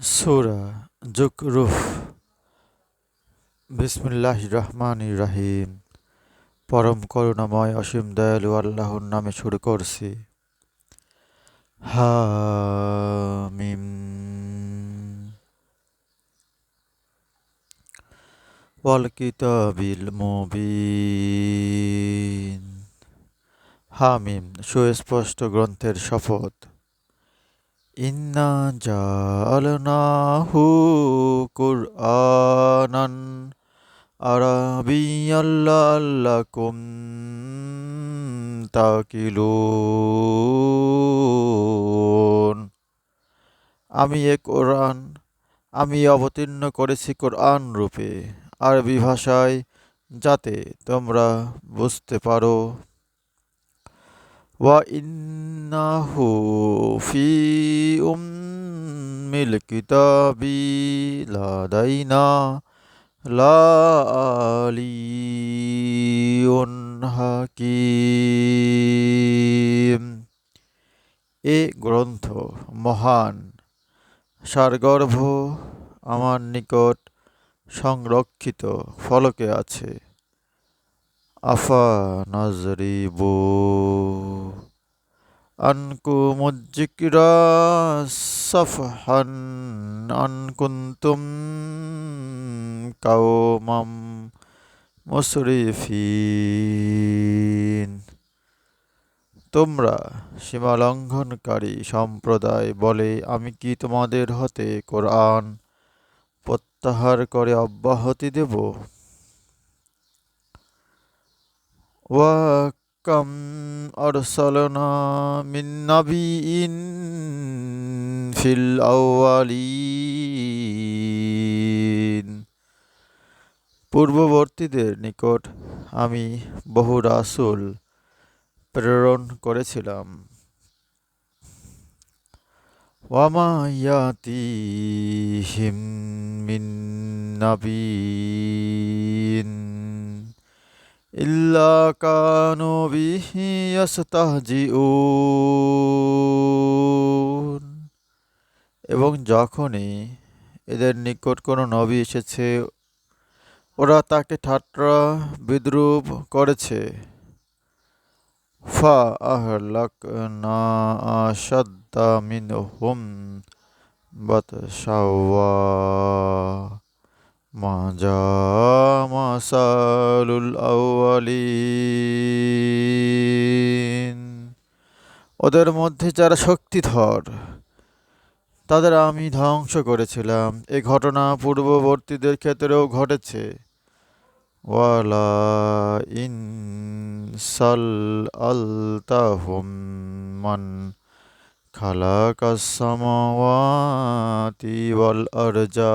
সুরা জুকরুফ। বিসমিল্লাহ রহমান রাহিম পরম করুণাময় অসীম দয়ালু আল্লাহর নামে শুরু করছি। হামিম। কিতাবিল মুবিন। হামিম, সুস্পষ্ট গ্রন্থের শপথ। ইন্না জালনাহু কুরআনান আরাবিয়াল্লাকুম তাকিলুন। আমি এ কোরআন, আমি অবতীর্ণ করেছি কোরআন রূপে আরবি ভাষায় যাতে তোমরা বুঝতে পারো। وإنه في أم الكتاب لدينا لآلي হাকিম এ গ্রন্থ মহান সারগর্ভ আমার নিকট সংরক্ষিত ফলকে আছে আফা নাজরিবু আনকুম সাফহান আন কাওমাম মুসরিফিন। তোমরা সীমালঙ্ঘনকারী সম্প্রদায় বলে আমি কি তোমাদের হতে কোরআন প্রত্যাহার করে অব্যাহতি দেব? ওয়াকাম আরসালনা মিন নাবিয়িন ফিল আউয়ালিন পূর্ববর্তীদের নিকট আমি বহু রাসূল প্রেরণ করেছিলাম। ওয়ামা ইয়াতিহিম মিন নাবিয়িন। কানু বিহি ইয়াস্তাহজিউন এবং যখনই এদের নিকট কোনো নবী এসেছে, ওরা তাকে ঠাট্টা বিদ্রুপ করেছে। ফা না মিনহুম বাতশাওয়া মাজা মাসালুল আউয়ালিন। ওদের মধ্যে যারা শক্তিধর, তাদের আমি ধ্বংস করেছিলাম। এ ঘটনা পূর্ববর্তীদের ক্ষেত্রেও ঘটেছে। ওয়ালা ইন সাল আলতাহুম মান খালাকাস ওয়াল আরজা।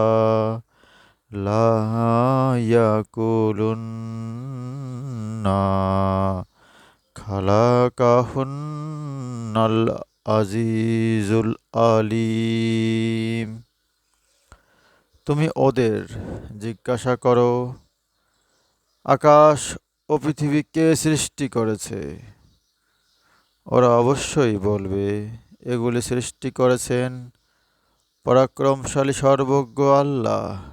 খালাকাহুন্নাল আজিজুল আলিম। তুমি ওদের জিজ্ঞাসা করো, আকাশ ও পৃথিবী কে সৃষ্টি করেছে? ওরা অবশ্যই বলবে, এগুলি সৃষ্টি করেছেন পরাক্রমশালী সর্বজ্ঞ আল্লাহ।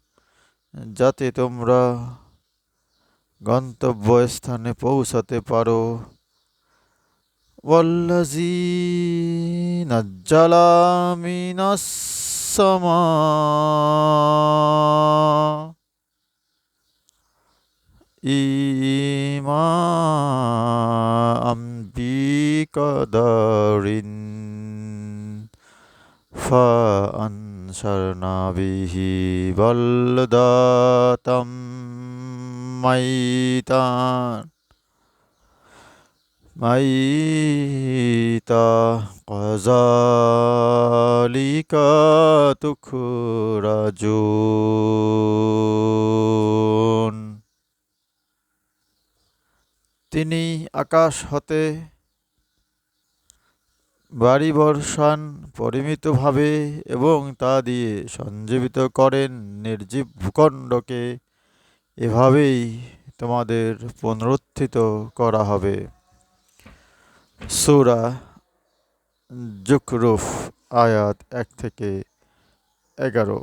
যাতে তোমরা গন্তব্যস্থানে পৌঁছাতে পারো ওয়াল্লাজি নাজ্জালা মিনাস সামা ইমা বিকদারিন فأنشرنا শরণাবিহ বল্লদতম মাইতান মাইতা কজালিকা তুখরাজুন তিনি আকাশ হতে বাড়ি বর্ষান পরিমিতভাবে এবং তা দিয়ে সঞ্জীবিত করেন নির্জীব ভূখণ্ডকে, এভাবেই তোমাদের পুনরুত্থিত করা হবে। সুরা জুকরুফ আয়াত এক থেকে এগারো।